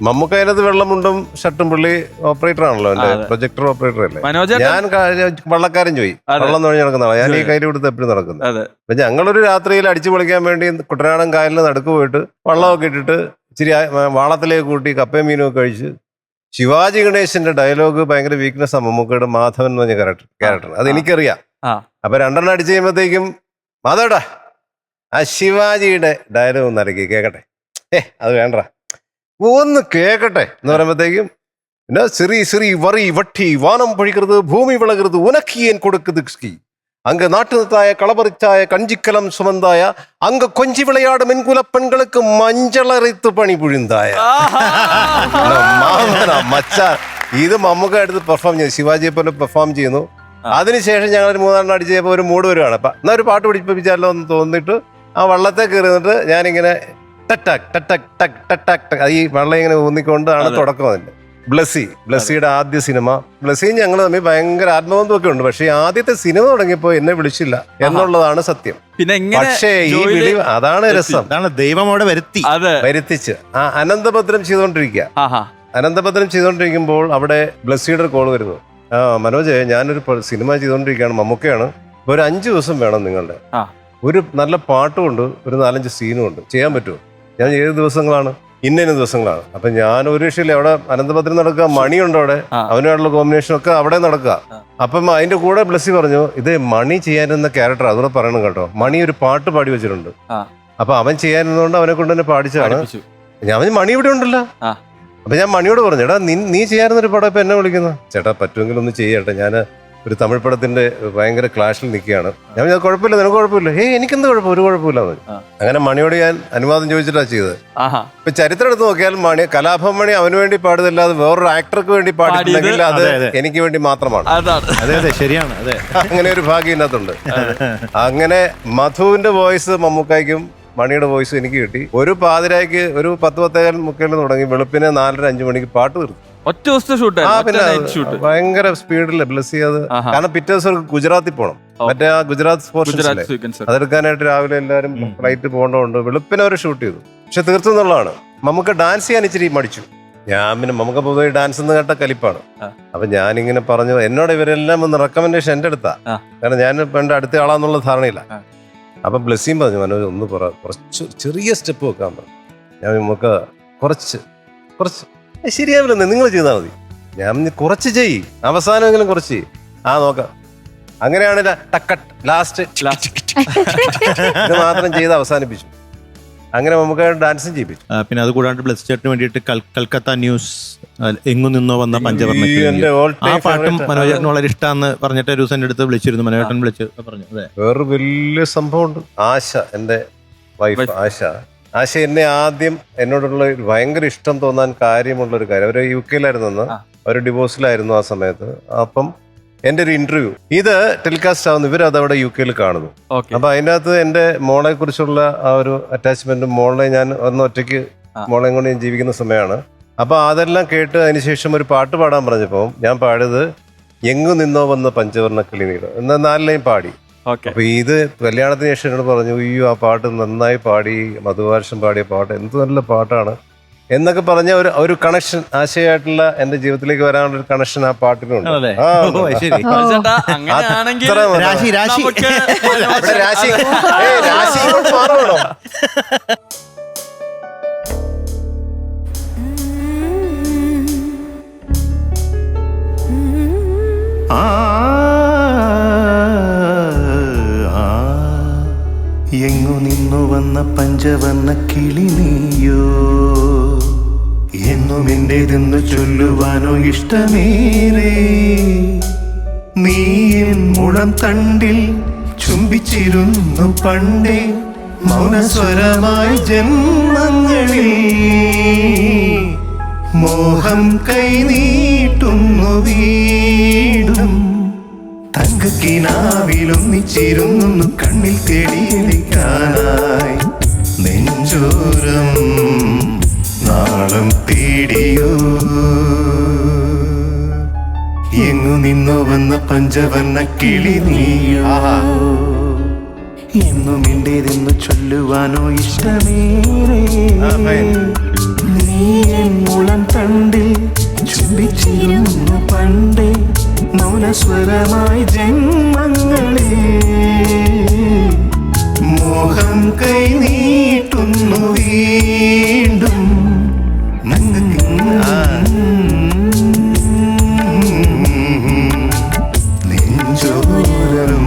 മമ്മൂക്ക അതിനകത്ത് വെള്ളമുണ്ടും ഷർട്ടും പുള്ളി ഓപ്പറേറ്റർ ആണല്ലോ എന്റെ പ്രൊജക്ടർ ഓപ്പറേറ്റർ അല്ലേ? ഞാൻ വള്ളക്കാരൻ ചോയി വെള്ളം നുഴഞ്ഞു നടക്കുന്നതാണ്. ഞാൻ ഈ. കയ്യിൽ കൊടുത്ത് എപ്പോഴും നടക്കുന്നത് അപ്പൊ ഞങ്ങളൊരു രാത്രിയിൽ അടിച്ചു പൊളിക്കാൻ വേണ്ടി കുട്ടനാടൻ കായലിന് നടുക്ക് പോയിട്ട് വള്ളമൊക്കെ ഇട്ടിട്ട് ഇച്ചിരി വാളത്തിലേക്ക് കൂട്ടി കപ്പയും മീനും ഒക്കെ കഴിച്ച് ശിവാജി ഗണേശന്റെ ഡയലോഗ് ഭയങ്കര വീക്ക്നെസ് ആണ് മമ്മൂക്കയുടെ മാധവൻ എന്ന് പറഞ്ഞ ക്യാരക്ടർ ക്യാരക്ടർ അത് എനിക്കറിയാം. അപ്പൊ രണ്ടെണ്ണം അടിച്ചു കഴിയുമ്പോഴത്തേക്കും മാധവടാ ആ ശിവാജിയുടെ ഡയലോഗ് ഒന്ന് ഇറക്കി കേക്കട്ടെ. ഏ അത് വേണ്ട ഒന്ന് കേക്കട്ടെ എന്ന് പറയുമ്പോഴത്തേക്കും പിന്നെ സിറി സിറി വറി വട്ടി വാനം പൊഴിക്കരുത് ഭൂമി വിളകരുത് ഉനക്കിയേൻ കൊടുക്കത് அங்கு நாட்டுத்தாய களபரிச்சாய கஞ்சிக்கலம் சுமந்தாய அங்கு കൊഞ്ചി விளையாடும் மின்குல பெண்களுக்கு മഞ്ചളറിത്ത് പണി പുഴുന്തായ. புழிந்தாய മച്ചാ ഇത് മമ്മൂക്ക എടുത്ത് പെർഫോം ചെയ്തു ശിവാജിയെ പോലെ പെർഫോം ചെയ്യുന്നു. അതിനുശേഷം ഞങ്ങൾ ഒരു മൂന്നെണ്ണം അടിച്ച് ഒരു മൂട് വരുവാണ്. അപ്പൊ എന്നാ ഒരു പാട്ട് പിടിപ്പിച്ചാലോ എന്ന് തോന്നിയിട്ട് ആ വള്ളത്തെ കയറി നിന്നിട്ട് ഞാനിങ്ങനെ ടക് അത് ഈ വെള്ളം ഇങ്ങനെ ഊന്നിക്കൊണ്ടാണ്. തുടക്കം അതിന്റെ. ബ്ലസ്സി ബ്ലസ്സിയുടെ ആദ്യ സിനിമ. ബ്ലസ്സിയും ഞങ്ങൾ തമ്മിൽ ഭയങ്കര ആത്മബന്ധമൊക്കെ ഉണ്ട്. പക്ഷെ ആദ്യത്തെ സിനിമ തുടങ്ങിയപ്പോ എന്നെ വിളിച്ചില്ല. എന്നുള്ളതാണ് സത്യം. പിന്നെ എങ്ങനെ പക്ഷേ ഈ ജോയിൽ വിളി അതാണ് രസം. അതാണ് ദൈവം അവിടെ വരുത്തി. അതെ. വരുത്തിച്ച്. ആ അനന്തഭദ്രം ചെയ്തുകൊണ്ടിരിക്കുക. ആഹാ. അനന്തഭദ്രം ചെയ്തുകൊണ്ടിരിക്കുമ്പോൾ അവിടെ ബ്ലസ്സിയുടെ ഒരു കോൾ വരുന്നു. ആ മനോജ് ഞാനൊരു പ- സിനിമ ചെയ്തുകൊണ്ടിരിക്കുകയാണ്. മമ്മൂക്കയാണ്. ഇപ്പൊ ഒരു അഞ്ച് ദിവസം വേണം നിങ്ങളുടെ. ആ. ഒരു നല്ല പാട്ടും ഉണ്ട് ഒരു നാലഞ്ച് സീനും ഉണ്ട് ചെയ്യാൻ പറ്റുമോ? ഞാൻ ഏത് ദിവസങ്ങളാണ് ഇന്ന ഇന്ന ദിവസങ്ങളാണ്. അപ്പൊ ഞാൻ ഒരു രക്ഷയില്ല അവിടെ അനന്തപത്രം നടക്കുക മണിയുണ്ട് അവിടെ. അവനായിട്ടുള്ള അവനുമായിട്ടുള്ള കോമ്പിനേഷൻ ഒക്കെ അവിടെ നടക്കുക. അപ്പം അതിന്റെ കൂടെ ബ്ലസ്സി പറഞ്ഞു ഇത് മണി ചെയ്യാനിരുന്ന ക്യാരക്ടർ അതുകൂടെ പറയണം കേട്ടോ. മണി ഒരു പാട്ട് പാടി വെച്ചിട്ടുണ്ട്. അപ്പൊ അവൻ ചെയ്യാനിരുന്നതുകൊണ്ട് അവനെ കൊണ്ട് തന്നെ പാടിച്ചാണ് ഞാൻ അവന് മണി ഇവിടെ ഉണ്ടല്ലോ. അപ്പൊ ഞാൻ മണിയോട് പറഞ്ഞു എടാ നീ നീ ചെയ്യാറുന്ന ഒരു പടം ഇപ്പൊ എന്നെ വിളിക്കുന്നു. ചേട്ടാ പറ്റുമെങ്കിൽ ഒന്ന് ചെയ്യട്ടെ. ഞാൻ ഒരു തമിഴ് പടത്തിന്റെ ഭയങ്കര ക്ലാഷിൽ നിൽക്കുകയാണ്. ഞാൻ ഞാൻ കുഴപ്പമില്ല നിനക്ക് കുഴപ്പമില്ല. ഏയ് എനിക്കെന്ത് കുഴപ്പം? ഒരു കുഴപ്പമില്ല അങ്ങനെ മണിയോട് ഞാൻ അനുവാദം ചോദിച്ചിട്ടാണ് ചെയ്തത്. ആഹാ. ഇപ്പൊ ചരിത്രം എടുത്ത് നോക്കിയാൽ മണി കലാഭവൻ മണി അവന് വേണ്ടി പാടുന്നില്ലാതെ വേറൊരു ആക്ടർക്ക് വേണ്ടി പാടിയിട്ടുണ്ടെങ്കിൽ അത്. എനിക്ക് വേണ്ടി മാത്രമാണ്. അതാണ്. അതെ അതെ ശരിയാണ് അതെ. അങ്ങനെ ഒരു ഭാഗ്യം ഇതിനകത്തുണ്ട്. അങ്ങനെ മധുവിന്റെ വോയിസ് മമ്മൂക്കായ്ക്കും മണിയുടെ വോയിസ് എനിക്ക് കിട്ടി. ഒരു പാതിരായ്ക്ക് ഒരു പത്ത് പത്തേകാൽ മുക്കേൽ തുടങ്ങി വെളുപ്പിനെ നാലര അഞ്ചു മണിക്ക് പാട്ട് തീർന്നു ഒറ്റ ദിവസത്തെ ഷൂട്ട് ആ പിന്നെ നൈറ്റ് ഷൂട്ട് ഭയങ്കര സ്പീഡിൽ ബ്ലസ് ചെയ്ത്. കാരണം പിറ്റേ ദിവസം ഗുജറാത്തിൽ പോകണം മറ്റേ ആ ഗുജറാത്ത് അതെടുക്കാനായിട്ട് രാവിലെ എല്ലാവരും. ഫ്ലൈറ്റ് പോകേണ്ടതുകൊണ്ട് വെളുപ്പിനെ അവർ ഷൂട്ട് ചെയ്തു. പക്ഷെ തീർത്തും എന്നുള്ളതാണ് നമുക്ക് ഡാൻസ് ചെയ്യാൻ ഇച്ചിരി മടിച്ചു. ഞാൻ പിന്നെ നമുക്ക് പൊതുവെ ഡാൻസ് എന്ന് കേട്ട കലിപ്പാണ്. അപ്പൊ ഞാനിങ്ങനെ പറഞ്ഞു എന്നോട് ഇവരെല്ലാം ഒന്ന് റെക്കമെൻഡേഷൻ എന്റെ അടുത്താ. കാരണം ഞാൻ പണ്ട് അടുത്ത ആളാന്നുള്ള ധാരണയില്ല. അപ്പൊ ബ്ലെസ്സിയും പറഞ്ഞു മനോജ് ഒന്ന് കുറച്ച് ചെറിയ സ്റ്റെപ്പ് വെക്കാൻ പറഞ്ഞു ഞാൻ നമുക്ക് കുറച്ച് കുറച്ച് "ഏയ് ശരിയാവില്ലെന്ന് നിങ്ങൾ ചെയ്താൽ മതി. ഞാൻ കുറച്ച് ചെയ് അവസാനമെങ്കിലും കുറച്ച് ആ നോക്കാം. അങ്ങനെയാണ് ലാസ്റ്റ് ഇത് മാത്രം ചെയ്ത് അവസാനിപ്പിച്ചു. അങ്ങനെ നമുക്ക് ഡാൻസും ചെയ്യിപ്പിച്ചു. പിന്നെ അത് കൂടാണ്ട് ബ്ലസ് ചേട്ടന് വേണ്ടിയിട്ട് കൽ- കൽക്കത്ത ന്യൂസ് എങ്ങു നിന്നോ വന്ന പഞ്ചവർണ ആ പാട്ടും. മനോജേട്ടന് വളരെ ഇഷ്ടമാന്ന് പറഞ്ഞിട്ട് ഒരു ദിവസം എന്റെ അടുത്ത് വിളിച്ചിരുന്നു. മനോജേട്ടൻ വിളിച്ച് പറഞ്ഞു. അതെ. വേറൊരു വലിയ സംഭവമുണ്ട്. ആശ എന്റെ വൈഫ്. ആശ. ആശ എന്നെ ആദ്യം എന്നോടുള്ള ഒരു ഭയങ്കര ഇഷ്ടം തോന്നാൻ കാര്യമുള്ള ഒരു കാര്യം. അവർ യു കെയിലായിരുന്നു അന്ന്. അവർ ഡിവോഴ്സിലായിരുന്നു ആ സമയത്ത്. അപ്പം എന്റെ ഒരു ഇന്റർവ്യൂ ഇത് ടെലികാസ്റ്റ് ആവുന്നു. ഇവർ അവിടെ യു കെയിൽ കാണുന്നു അപ്പൊ അതിന്റെ അകത്ത് എന്റെ മോളെ കുറിച്ചുള്ള ആ ഒരു അറ്റാച്ച്മെന്റും മോളെ ഞാൻ ഒന്ന് ഒറ്റയ്ക്ക്. മോളെയും കൊണ്ട് ഞാൻ ജീവിക്കുന്ന സമയമാണ്. അപ്പൊ അതെല്ലാം കേട്ട് അതിനുശേഷം ഒരു പാട്ട് പാടാൻ പറഞ്ഞപ്പോൾ ഞാൻ പാടിയത് എങ്ങു നിന്നോ വന്ന പഞ്ചവർണ കിളിനീട് എന്ന നാല് പാടി. അപ്പൊ ഇത് കല്യാണത്തിന് ശേഷം എന്നോട് പറഞ്ഞു അയ്യോ ആ പാട്ട് നന്നായി പാടി മധുവാർഷം പാടിയ പാട്ട് എന്ത് നല്ല പാട്ടാണ്. എന്നൊക്കെ പറഞ്ഞ ഒരു ഒരു കണക്ഷൻ ആശയമായിട്ടുള്ള എന്റെ ജീവിതത്തിലേക്ക് വരാനുള്ള ഒരു കണക്ഷൻ ആ പാട്ടിനുണ്ട്. രാശി രാശി. മാറണോ വന്ന പഞ്ചവർണ കിളി നീയോ? എന്നും എന്റേതെന്ന് ചൊല്ലുവാനോ ഇഷ്ടമേറെ? നീ എൻ മുളം തണ്ടിൽ ചുംബിച്ചിരുന്നു പണ്ടേ മൗനസ്വരമായി ജന്മങ്ങളിൽ. മോഹം കൈനീട്ടുന്നു വീടും. തങ്കക്കിനാവിലൊന്നിച്ചിരുന്നു കണ്ണിൽ തേടിയെടുക്കാനായി. നെഞ്ചോരം നാളം തേടിയോ? എങ്ങു നിന്നോ വന്ന പഞ്ചവർണ കിളി നീയോ? എന്നും എന്റേതെന്നു ചൊല്ലുവാനോ ഇഷ്ടമേറെ? നീ എൻ മുളം തണ്ടിൽ ചുംബിച്ചിരുന്നു പണ്ടേ. മൗനസ്വരമായി ജന്മങ്ങളെ. മോഹം കൈ നീട്ടുന്നു വീണ്ടും. നെഞ്ചോരം